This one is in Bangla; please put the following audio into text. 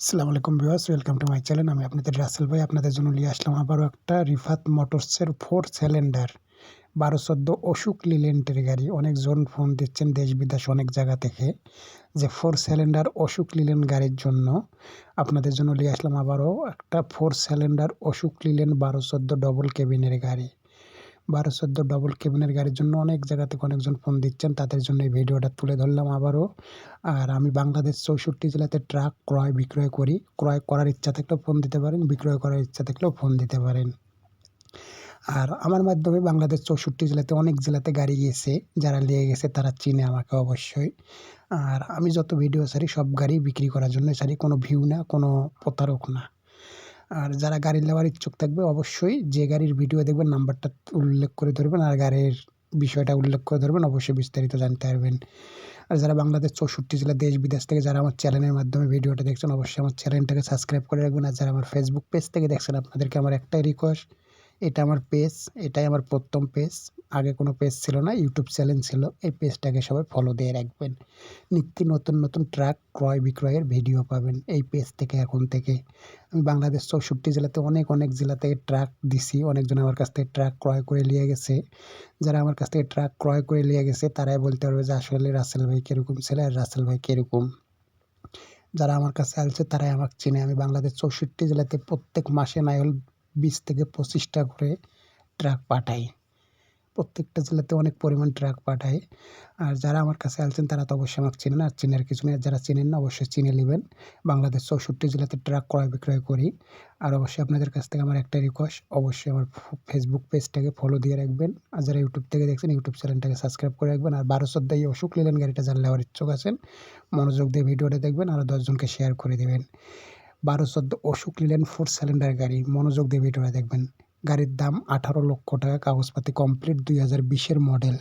আসসালামু আলাইকুম viewers welcome to my channel আমি আপনাদের রাসেল ভাই, আপনাদের জন্য নিয়ে আসলাম আবারও একটা রিফাত মোটরসের ফোর সিলিন্ডার বারো চোদ্দ অশোক লিলেন্টের গাড়ি। অনেকজন ফোন দিচ্ছেন দেশ বিদেশ অনেক জায়গা থেকে যে ফোর সিলিন্ডার অশোক লিলেন গাড়ির জন্য। আপনাদের জন্য নিয়ে আসলাম আবারও একটা ফোর সিলিন্ডার অশোক লিলেন বারো চোদ্দ ডবল কেবিনের গাড়ি। বারো চোদ্দ ডবল কেবিনের গাড়ির জন্য অনেক জায়গা থেকে অনেকজন ফোন দিচ্ছেন। তাদের জন্য এই ভিডিওটা তুলে ধরলাম আবারও। আর আমি বাংলাদেশ চৌষট্টি জেলাতে ট্রাক ক্রয় বিক্রয় করি। ক্রয় করার ইচ্ছা থাকলেও ফোন দিতে পারেন, বিক্রয় করার ইচ্ছা থাকলেও ফোন দিতে পারেন। আর আমার মাধ্যমে বাংলাদেশ চৌষট্টি জেলাতে অনেক জেলাতে গাড়ি গিয়েছে যারা নিয়ে গেছে তারা চিনে আমাকে অবশ্যই। আর আমি যত ভিডিও ছাড়ি সব গাড়ি বিক্রি করার জন্য ছাড়ি, কোনো ভিউ না, কোনো প্রতারক না। আর যারা গাড়ি নেওয়ার ইচ্ছুক থাকবে অবশ্যই যে গাড়ির ভিডিও দেখবেন, নাম্বারটা উল্লেখ করে ধরবেন আর গাড়ির বিষয়টা উল্লেখ করে ধরবেন, অবশ্যই বিস্তারিত জানতে পারবেন। আর যারা বাংলাদেশ চৌষট্টি জেলা দেশ বিদেশ থেকে যারা আমার চ্যানেলের মাধ্যমে ভিডিওটা দেখছেন, অবশ্যই আমার চ্যানেলটাকে সাবস্ক্রাইব করে রাখবেন। আর যারা আমার ফেসবুক পেজ থেকে দেখছেন, আপনাদেরকে আমার একটাই রিকোয়েস্ট এটা আমার পেজ এটাই আমার প্রথম পেজ আগে কোনো পেজ ছিল না ইউটিউব চ্যানেল ছিল। এই পেজটাকে সবাই ফলো দিয়ে রাখবেন। নিত্য নতুন নতুন ট্রাক ক্রয় বিক্রয়ের ভিডিও পাবেন এই পেজ থেকে, এখন থেকে। আমি বাংলাদেশ চৌষট্টি জেলাতে অনেক অনেক জেলা থেকে ট্রাক দিছি। অনেকজন আমার কাছ থেকে ট্রাক ক্রয় করে নিয়ে গেছে। যারা আমার কাছ থেকে ট্রাক ক্রয় করে নিয়ে গেছে, তারাই বলতে পারবে যে আসলে রাসেল ভাই কীরকম ছেলে, আর রাসেল ভাই কীরকম। যারা আমার কাছে আসছে, তারাই আমাকে চিনে। আমি বাংলাদেশ চৌষট্টি জেলাতে প্রত্যেক মাসে নাই হল বিশ থেকে পঁচিশটা করে ট্রাক পাঠাই। প্রত্যেকটা জেলাতে অনেক পরিমাণ ট্রাক পাঠাই। আর যারা আমার কাছে আসছেন তারা তো অবশ্যই আমাকে চেনেন। আর চেনের কিছু নেই। যারা চেনেন না, অবশ্যই চিনে নেবেন। বাংলাদেশ চৌষট্টি জেলাতে ট্রাক ক্রয় বিক্রয় করি। আর অবশ্যই আপনাদের কাছ থেকে আমার একটা রিকোয়েস্ট অবশ্যই আমার ফেসবুক পেজটাকে ফলো দিয়ে রাখবেন। আর যারা ইউটিউব থেকে দেখছেন ইউটিউব চ্যানেলটাকে সাবস্ক্রাইব করে রাখবেন। আর বারো চোদ্দ এই অসুখ নিলেন গাড়িটা যারা নেওয়ার ইচ্ছুক আছেন, মনোযোগ দিয়ে ভিডিওটা দেখবেন। আর দশজনকে শেয়ার করে দেবেন। বারো চোদ্দ অশোক লিলেন ফোর সিলিন্ডার গাড়ি। মনোযোগ দেবে ভিডিওটা দেখবেন। গাড়ির দাম আঠারো লক্ষ টাকা, কাগজপাতি কমপ্লিট দুই হাজার বিশের মডেল।